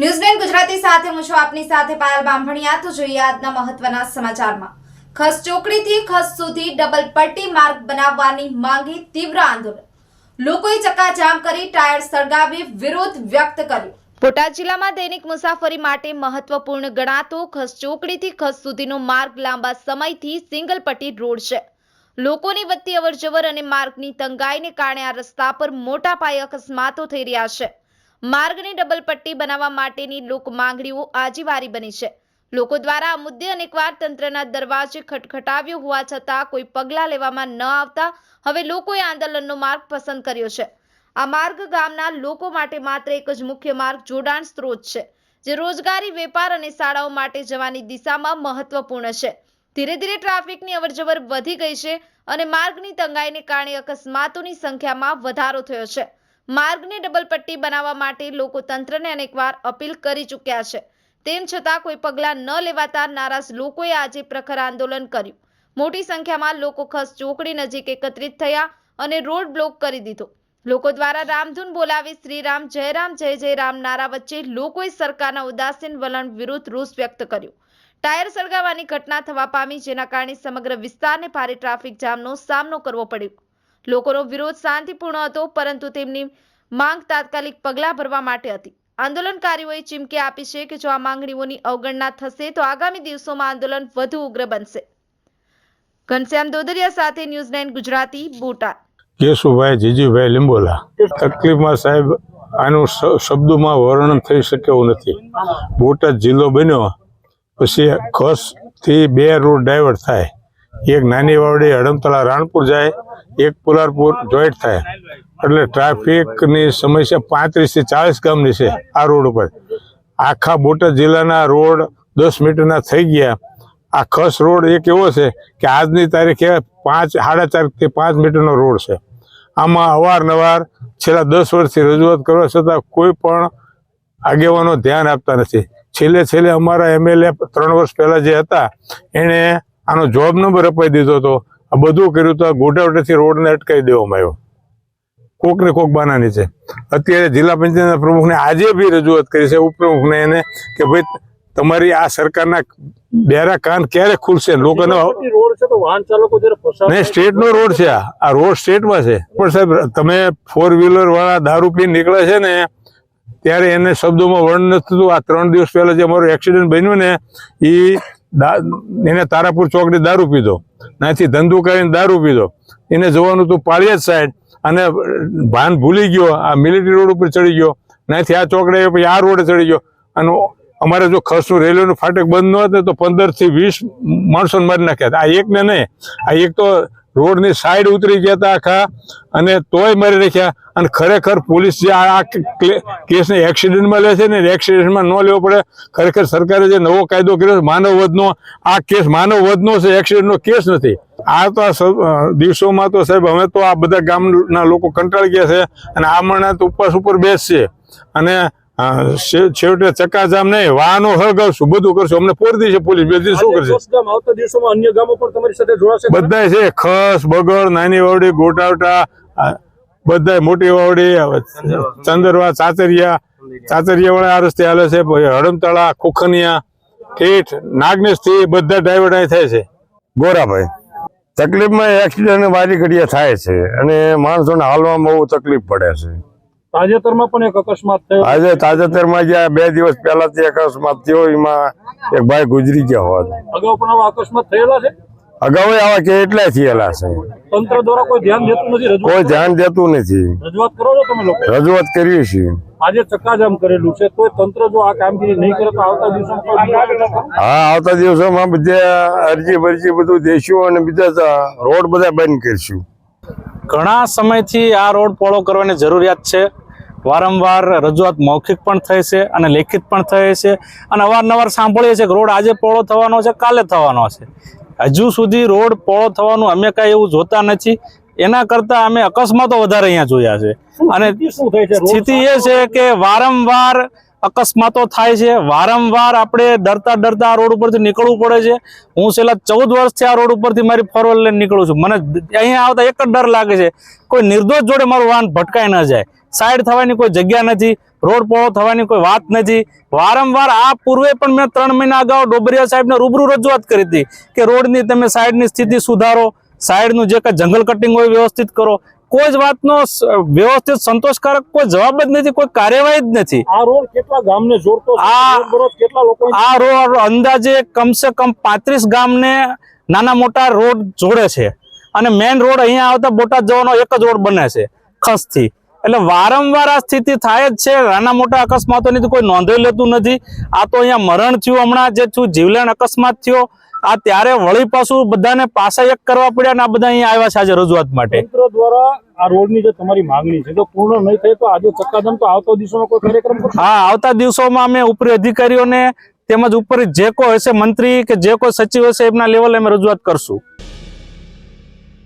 ન્યૂઝલેન્ડ ગુજરાતી સાથે હું છું આપની સાથે પાયલ બામભણિયા તો જોઈએ આજના મહત્વના સમાચારમાં. ખસ ચોકડીથી ખસ સુધી ડબલ પટ્ટી માર્ગ બનાવવાની માંગી તીવ્ર આંદોલન. લોકોએ ચક્કાજામ કરી ટાયર સળગાવી વિરોધ વ્યક્ત કર્યો. બોટાદ જિલ્લામાં દૈનિક મુસાફરી માટે મહત્વપૂર્ણ ગણાતો ખસ ચોકડીથી ખસ સુધીનો માર્ગ લાંબા સમયથી સિંગલ પટ્ટી રોડ છે. લોકોની વધતી અવરજવર અને માર્ગની તંગાઈને કારણે આ રસ્તા પર મોટા પાયે અકસ્માતો થઈ રહ્યા છે. માર્ગની ડબલ પટ્ટી બનાવવા માટેની લોક માંગણીઓ આજીવારી બની છે. લોકો દ્વારા આ મુદ્દે અનેકવાર તંત્રના દરવાજે ખટખટાવ્યો હોવા છતાં કોઈ પગલાં લેવામાં ન આવતા હવે લોકોએ આંદોલનનો માર્ગ પસંદ કર્યો છે. આ માર્ગ ગામના લોકો માટે માત્ર એક જ મુખ્ય માર્ગ જોડાણ સ્ત્રોત છે, જે રોજગારી, વેપાર અને શાળાઓ માટે જવાની દિશામાં મહત્વપૂર્ણ છે. ધીરે ધીરે ટ્રાફિકની અવરજવર વધી ગઈ છે અને માર્ગની તંગાઈને કારણે અકસ્માતોની સંખ્યામાં વધારો થયો છે. માર્ગને ડબલ પટ્ટી બનાવવા માટે લોકો તંત્રને અનેકવાર અપીલ કરી ચૂક્યા છે. તેમ છતાં કોઈ પગલાં ન લેવાતા નારાજ લોકોએ આજે પ્રખર આંદોલન કર્યું. મોટી સંખ્યામાં લોકો ખસ ચોકડી નજીક એકત્રિત થયા અને રોડ બ્લોક કરી દીધો. લોકો દ્વારા રામધૂન બોલાવી શ્રીરામ, જયરામ, જય જય રામ નારા વચ્ચે લોકોએ સરકારના ઉદાસીન વલણ વિરુદ્ધ રોષ વ્યક્ત કર્યો. ટાયર સળગાવવાની ઘટના થવા પામી, જેના કારણે સમગ્ર વિસ્તારને ભારે ટ્રાફિક જામનો સામનો કરવો પડ્યો. લોકોનો વિરોધ શાંતિપૂર્ણ હતો, પરંતુ તેમની માંગ તાત્કાલિક પગલાં ભરવા માટે હતી. આંદોલનકારીઓએ ચીમકી આપી છે કે જો આ માંગણીઓની અવગણના થશે, તો આગામી દિવસોમાં આંદોલન વધુ ઉગ્ર બનશે. ઘનશ્યામ દોદરિયા સાથે ન્યૂઝ નાઇન ગુજરાતી, બોટાદ. કેશુભાઈ, જીજીભાઈ લીંબોલા. તકલીફમાં સાહેબ, આનું શબ્દોમાં વર્ણન થઈ શકે એવું નથી. બોટાદ જિલ્લો બન્યો, પછી ખસથી બે રોડ ડાયવર્ટ થાય. એક નાની વાવડી હડમતળા રાણપુર જાય એક પુલારપુર જોઈન્ટ થાય. એટલે ટ્રાફિકની સમસ્યા પાંત્રીસથી ચાલીસ ગામની છે આ રોડ ઉપર. આખા બોટાદ જિલ્લાના રોડ દસ મીટરના થઈ ગયા. આ ખસ રોડ એક એવો છે કે આજની તારીખે પાંચ, સાડા ચારથી પાંચ મીટરનો રોડ છે. આમાં અવારનવાર છેલ્લા દસ વર્ષથી રજૂઆત કરવા છતાં કોઈ પણ આગેવાનો ધ્યાન આપતા નથી. છેલ્લે છેલ્લે અમારા એમએલએ ત્રણ વર્ષ પહેલાં જે હતા, એણે આનો જોબ નંબર અપાઈ દીધો હતો. આ બધું કર્યું તો આ ગોડાવટેથી રોડને અટકાવી દેવામાં આવ્યો. કોક ને કોક બાનાની છે. અત્યારે જિલ્લા પંચાયતના પ્રમુખને આજે બી રજૂઆત કરી છે ઉપપ્રમુખને એને કે ભાઈ તમારી આ સરકારના બેરા કાન ક્યારે ખુલશે? લોકોને નહીં સ્ટેટનો રોડ છે આ. આ રોડ સ્ટેટમાં છે. પણ સાહેબ તમે ફોર વ્હીલર વાળા દારૂ પી નીકળે છે ને ત્યારે એને શબ્દોમાં વર્ણન નથી થતું. આ ત્રણ દિવસ પહેલા જે અમારું એક્સિડન્ટ બન્યું ને એ એને તારાપુર ચોકડી દારૂ પીધો. નાથી ધંધો કરીને દારૂ પીધો. એને જવાનું હતું પાળિયાદ સાઈડ અને ભાન ભૂલી ગયો, આ મિલિટરી રોડ ઉપર ચડી ગયો. નાથી આ ચોકડે પછી આ રોડે ચડી ગયો. અને અમારે જો ખસું રેલવેનું ફાટક બંધ ન હતું તો પંદરથી વીસ માણસોને મારી નાખ્યા. આ એક ને નહીં. આ એક તો રોડની સાઈડ ઉતરી ગયા હતા આખા અને તોય મારી રાખ્યા અને ખરેખર પોલીસ જે આ કેસને એક્સિડન્ટમાં લે છે ને એક્સિડન્ટમાં ન લેવો પડે. ખરેખર સરકારે જે નવો કાયદો કર્યો છે, માનવવધનો, આ કેસ માનવવધનો છે એક્સિડન્ટનો કેસ નથી. આ તો આ દિવસોમાં તો સાહેબ હવે તો આ બધા ગામના લોકો કંટાળી ગયા છે અને આ મણા તો ઉપવાસ ઉપર બેસશે અને છેવટે ચક્કાજામ નહીં વાહનો હળગાવશું બધું કરશું. અમને પોરી દેશે પોલીસ બે દિવસ શું કરશે? આવતા દિવસોમાં અન્ય ગામો પણ તમારી સાથે જોડાશે બધાય છે ખસ બગડ નાની વાવડી ગોટાવટા બધા બધાય મોટી વાવડી ચંદરવા ચાચરિયા ચાચરિયા વાળા આ રસ્તે હાલે છે હડમતળા ખુખનિયા ઠેઠ નાગનેશથી બધા ડ્રાઈવર થાય છે. ગોરાભાઈ તકલીફમાં એક્સિડન્ટ વારી ઘડિયા થાય છે અને માણસોને હાલવામાં બહુ તકલીફ પડે છે. તાજેતરમાં પણ એક અકસ્માત થયો. આજે તાજેતરમાં જ્યાં બે દિવસ પહેલાથી અકસ્માત થયો એમાં એક ભાઈ ગુજરી ગયા હોત અગાઉ પણ આવા અકસ્માત થયેલા છે? અગાઉ આવા કે એટલા થયેલા છે. તંત્ર દ્વારા કોઈ ધ્યાન દેતું નથી કોઈ રજૂઆત ધ્યાન દેતું નથી. રજૂઆત કરો છો તમે લોકો? રજૂઆત કરીએ છીએ. આજે ચક્કાજામ કરેલું છે તો તંત્ર જો આ કામગીરી નહીં કરે તો આવતા કરો. હા આવતા દિવસોમાં બધે અરજી ભરજી બધું દેશું અને બીજા રોડ બધા બંધ કરીશું. ઘણા સમયથી આ રોડ પોળો કરવાની જરૂરિયાત છે. વારંવાર રજૂઆત મૌખિક પણ થઈ છે અને લેખિત પણ થઈ છે અને અવારનવાર સાંભળીએ છીએ કે રોડ આજે પહોળો થવાનો છે કાલે થવાનો છે. હજુ સુધી રોડ પહોળો થવાનું અમે કાંઈ એવું જોતા નથી. એના કરતાં અમે અકસ્માતો વધારે અહીંયા જોયા છે. અને સ્થિતિ શું થાય છે? સ્થિતિ એ છે કે વારંવાર અકસ્માતો થાય છે વારંવાર આપણે ડરતા ડરતા આ રોડ ઉપરથી નીકળવું પડે છે. હું છેલ્લા ચૌદ વર્ષથી આ રોડ ઉપરથી મારી ફોરવ્હીલ લઈને નીકળું છું. મને અહીંયા આવતા એક જ ડર લાગે છે. કોઈ નિર્દોષ જોડે મારું વાહન ભટકાઈ ન જાય. સાઈડ થવાની કોઈ જગ્યા નથી રોડ પહોળો થવાની કોઈ વાત નથી. વારંવાર આ પૂર્વે પણ મેં ત્રણ મહિના અગાઉ ડોબરિયા સાહેબને રૂબરૂ રજૂઆત કરી હતી કે રોડની તમે સાઈડની સ્થિતિ સુધારો સાઈડનું જે કાંઈ જંગલ કટિંગ હોય વ્યવસ્થિત કરો. કોઈ જ વાતનો વ્યવસ્થિત સંતોષકારક કોઈ જવાબ જ નથી કોઈ કાર્યવાહી જ નથી. આ રોડ કેટલા ગામને જોડતો આ- રોડ અંદાજે કમસે કમ પાંત્રીસ ગામને નાના મોટા રોડ જોડે છે. અને મેઇન રોડ અહીંયા આવતા બોટાદ જવાનો એક જ રોડ બને છે ખસથી. એટલે વારંવાર આ સ્થિતિ થાય જ છે. નાના મોટા અકસ્માતોની તો કોઈ નોંધાઈ લેતું નથી. આ તો અહીંયા મરણ થયું. હમણાં જે થયું જીવલેણ અકસ્માત થયો. આ ત્યારે વળી પાછું બધાને પાસા એક કરવા પડ્યા અને આ બધા અહીંયા આવ્યા છે આજે રજૂઆત માટે. તંત્ર દ્વારા આ રોડની જે તમારી માંગણી છે જો પૂર્ણ નહીં થાય તો આજે ચક્કાજામ તો આવતા દિવસોમાં કોઈ કાર્યક્રમ હા આવતા દિવસોમાં અમે ઉપરી અધિકારીઓને તેમજ ઉપર જે કોઈ હશે મંત્રી કે જે કોઈ સચિવ હશે એમના લેવલે અમે રજૂઆત કરશું.